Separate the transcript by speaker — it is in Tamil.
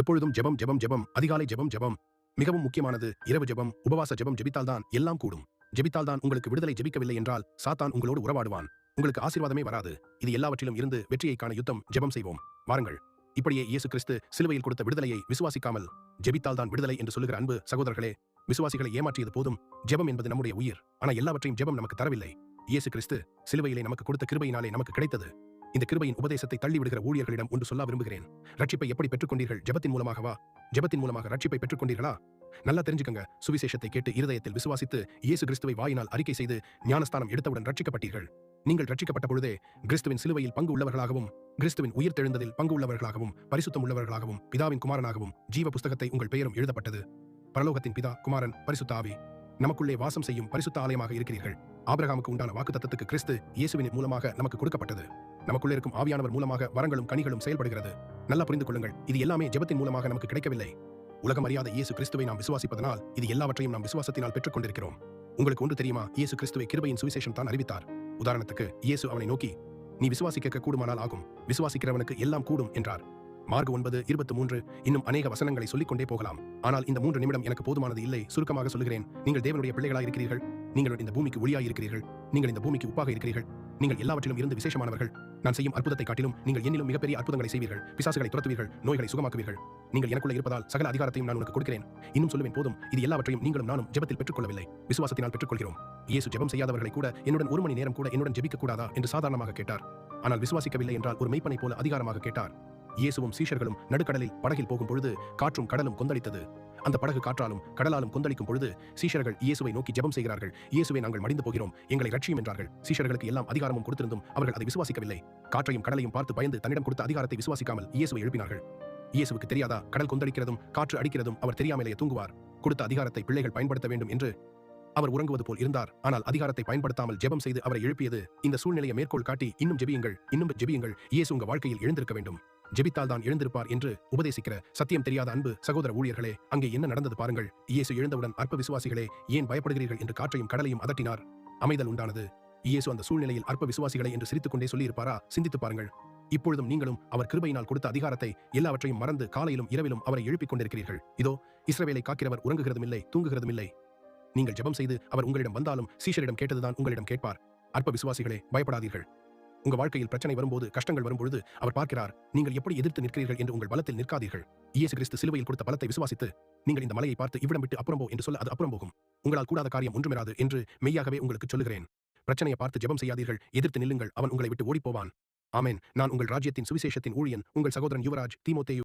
Speaker 1: எப்பொழுதும் ஜெபம் ஜெபம் ஜெபம் அதிகாலை ஜெபம் ஜெபம். மிகவும் முக்கியமானது இரவு ஜெபம் உபவாச ஜெபம் ஜெபித்தால்தான் எல்லாம் கூடும். ஜெபித்தால்தான் உங்களுக்கு விடுதலை ஜெபிக்கவில்லை என்றால் சாத்தான் உங்களோடு உறவாடுவான். உங்களுக்கு ஆசீர்வாதமே வராது. இது எல்லாவற்றிலும் இருந்து வெற்றியை காண யுத்தம் ஜெபம் செய்வோம். வாருங்கள். இப்படியே இயேசு கிறிஸ்து சிலுவையில் கொடுத்த விடுதலையை விசுவாசிக்காமல் ஜெபித்தால்தான் விடுதலை என்று சொல்லுகிற அன்பு சகோதரர்களே விசுவாசிகளை ஏமாற்றியது போதும். ஜெபம் என்பது நம்முடைய உயிர். ஆனா எல்லாவற்றையும் ஜெபம் நமக்கு தரவில்லை. இயேசு கிறிஸ்து சிலுவையிலே நமக்கு கொடுத்த கிருபையினாலே நமக்கு கிடைத்தது. இந்த கிருபையின் உபதேசத்தை தள்ளிவிடுகிற ஊழியர்களிடம் ஒன்று சொல்ல விரும்புகிறேன். ரட்சிப்பை எப்படி பெற்றுக்கொண்டீர்கள்? ஜபத்தின் மூலமாகவா? ஜெபத்தின் மூலமாக ரட்சிப்பை பெற்றுக்கொண்டீர்களா? நல்லா தெரிஞ்சுக்கங்க. சுவிசேஷத்தை கேட்டு இருதயத்தில் விசுவாசித்து இயேசு கிறிஸ்துவை வாயினால் அறிக்கை செய்து ஞானஸ்தானம் எடுத்தவுடன் ரட்சிக்கப்பட்டீர்கள். நீங்கள் ரட்சிக்கப்பட்ட பொழுதே கிறிஸ்துவின் சிலுவையில் பங்கு உள்ளவர்களாகவும் கிறிஸ்துவின் உயிர் தெழுந்ததில் பங்கு உள்ளவர்களாகவும் பரிசுத்தம் உள்ளவர்களாகவும் பிதாவின் குமாரனாகவும் ஜீவ புஸ்தகத்தை உங்கள் பெயரும் எழுதப்பட்டது. பரலோகத்தின் பிதா குமாரன் பரிசுத்த ஆவி நமக்குள்ளே வாசம் செய்யும் பரிசுத்த ஆலயமாக இருக்கிறீர்கள். ஆபிரகாமுக்கு உண்டான வாக்குத்தத்தத்துக்கு கிறிஸ்து இயேசுவின் மூலமாக நமக்கு கொடுக்கப்பட்டது. நமக்குள்ளே இருக்கும் ஆவியானவர் மூலமாக வரங்களும் கனிகளும் செயல்படுகிறது. நல்லா புரிந்து கொள்ளுங்கள் இது எல்லாமே ஜெபத்தின் மூலமாக நமக்கு கிடைக்கவில்லை. உலகம் அறியாத இயேசு கிறிஸ்துவை நாம் விசுவாசிப்பதனால் இது எல்லாவற்றையும் நாம் விசுவாசத்தினால் பெற்றுக் கொண்டிருக்கிறோம். உங்களுக்கு ஒன்று தெரியுமா? இயேசு கிறிஸ்துவை கிருபையின் சுவிசேஷம் தான் அறிவித்தார். உதாரணத்துக்கு இயேசு அவனை நோக்கி நீ விசுவாசிக்க கூடுமானால் ஆகும். விசுவாசிக்கிறவனுக்கு எல்லாம் கூடும் என்றார். மார்க் ஒன்பது இருபத்தி மூன்று இன்னும் அநேக வசனங்களை சொல்லிக் கொண்டே போகலாம். ஆனால் இந்த மூன்று நிமிடம் எனக்கு போதுமானது இல்லை. சுருக்கமாக சொல்கிறேன் நீங்கள் தேவனுடைய பிள்ளைகளாக இருக்கிறீர்கள் நீங்கள் இந்த பூமிக்கு ஒளியாக இருக்கிறீர்கள் நீங்கள் இந்த பூமிக்கு உப்பாக இருக்கிறீர்கள். நீங்கள் எல்லாவற்றிலும் இருந்து விசேஷமானவர்கள். நான் செய்யும் அற்புதத்தை காட்டிலும் நீங்கள் என்னிலும் மிகப்பெரிய அற்புதங்களை செய்வீர்கள். பிசாசுகளை துரத்துவீர்கள் நோய்களை சுகமாக்குவீர்கள். நீங்கள் எனக்குள்ள இருப்பதால் சகல அதிகாரத்தையும் நான் உனக்கு கொடுக்கிறேன். இன்னும் சொல்லுவேன் போதும். இது எல்லாவற்றையும் நீங்களும் நானும் ஜெபத்தில் பெற்றுக்கொள்ளவில்லை. விசுவாசத்தினால் பெற்றுக்கொள்கிறோம். இயேசு ஜெபம் செய்யாதவர்களை கூட என்னுடன் ஒரு மணி நேரம் கூட என்னுடன் ஜெபிக்க கூடாதா என்று சாதாரணமாக கேட்டார். ஆனால் விசுவாசிக்கவில்லை என்றால் ஒரு மெய்ப்பனை போல அதிகாரமாக கேட்டார். இயேசுவும் சீஷர்களும் நடுக்கடலில் படகில் போகும் பொழுது காற்றும் கடலும் கொந்தளித்தது. அந்த படகு காற்றாலும் கடலாலும் கொந்தளிக்கும் பொழுது சீஷர்கள் இயேசுவை நோக்கி ஜெபம் செய்கிறார்கள். இயேசுவை நாங்கள் மடிந்து போகிறோம். எங்களை ரட்சியும் என்றார்கள். சீஷர்களுக்கு எல்லாம் அதிகாரமும் கொடுத்திருந்தும் அவர்கள் அதை விசுவாசிக்கவில்லை. காற்றையும் கடலையும் பார்த்து பயந்து தன்னிடம் கொடுத்த அதிகாரத்தை விசுவாசிக்காமல் இயேசுவை எழுப்பினார்கள். இயேசுவுக்கு தெரியாதா? கடல் கொந்தளிக்கிறதும் காற்று அடிக்கிறதும் அவர் தெரியாமலேயே தூங்குவார். கொடுத்த அதிகாரத்தை பிள்ளைகள் பயன்படுத்த வேண்டும் என்று அவர் உறங்குவது போல் இருந்தார். ஆனால் அதிகாரத்தை பயன்படுத்தாமல் ஜெபம் செய்து அவரை எழுப்பியது இந்த சூழ்நிலையை மேற்கோள் காட்டி இன்னும் ஜெபியுங்கள் இன்னும் ஜெபியுங்கள். இயேசு உங்க வாழ்க்கையில் எழுந்திருக்க வேண்டும். ஜெபித்தால் தான் எழுந்திருப்பார் என்று உபதேசிக்கிற சத்தியம் தெரியாத அன்பு சகோதர ஊழியர்களே அங்கே என்ன நடந்தது பாருங்கள். இயேசு எழுந்தவுடன் அற்ப விசுவாசிகளே ஏன் பயப்படுகிறீர்கள் என்று காற்றையும் கடலையும் அதட்டினார். அமைதல் உண்டானது. இயேசு அந்த சூழ்நிலையில் அற்ப விசுவாசிகளை என்று சிரித்துக் கொண்டே சொல்லியிருப்பாரா? சிந்தித்து பாருங்கள். இப்பொழுதும் நீங்களும் அவர் கிருபையினால் கொடுத்த அதிகாரத்தை எல்லாவற்றையும் மறந்து காலையிலும் இரவிலும் அவரை எழுப்பிக் கொண்டிருக்கிறீர்கள் இதோ இஸ்ரவேலை காக்கிறவர் உறங்குகிறதும் இல்லை தூங்குகிறதும் இல்லை நீங்கள் ஜெபம் செய்து அவர் உங்களிடம் வந்தாலும் சீஷரிடம் கேட்டதுதான் உங்களிடம் கேட்பார். அற்ப விசுவாசிகளே பயப்படாதீர்கள். உங்க வாழ்க்கையில் பிரச்சனை வரும்போது கஷ்டங்கள் வரும்பொழுது அவர் பார்க்கிறார் நீங்கள் எப்படி எதிர்த்து நிற்கிறீர்கள் என்று உங்கள் பலத்தில் நிற்காதீர்கள். இயேசு கிறிஸ்து சிலுவையில் கொடுத்த பலத்தை விசுவாசித்து நீங்கள் இந்த மலையை பார்த்து இவ்விடம் விட்டு அப்புறம் போ என்று சொல்ல அது அப்புறம் போகும். உங்களால் கூடாத காரியம் ஒன்றுமிராது என்று மெய்யாகவே உங்களுக்கு சொல்லுகிறேன். பிரச்சனையை பார்த்து ஜெபம் செய்யாதீர்கள் எதிர்த்து நில்லுங்கள் அவன் உங்களை விட்டு ஓடிப்போவான். ஆமேன். நான் உங்கள் ராஜ்யத்தின் சுவிசேஷத்தின் ஊழியன் உங்கள் சகோதரன் யுவராஜ் தீமோத்தேயு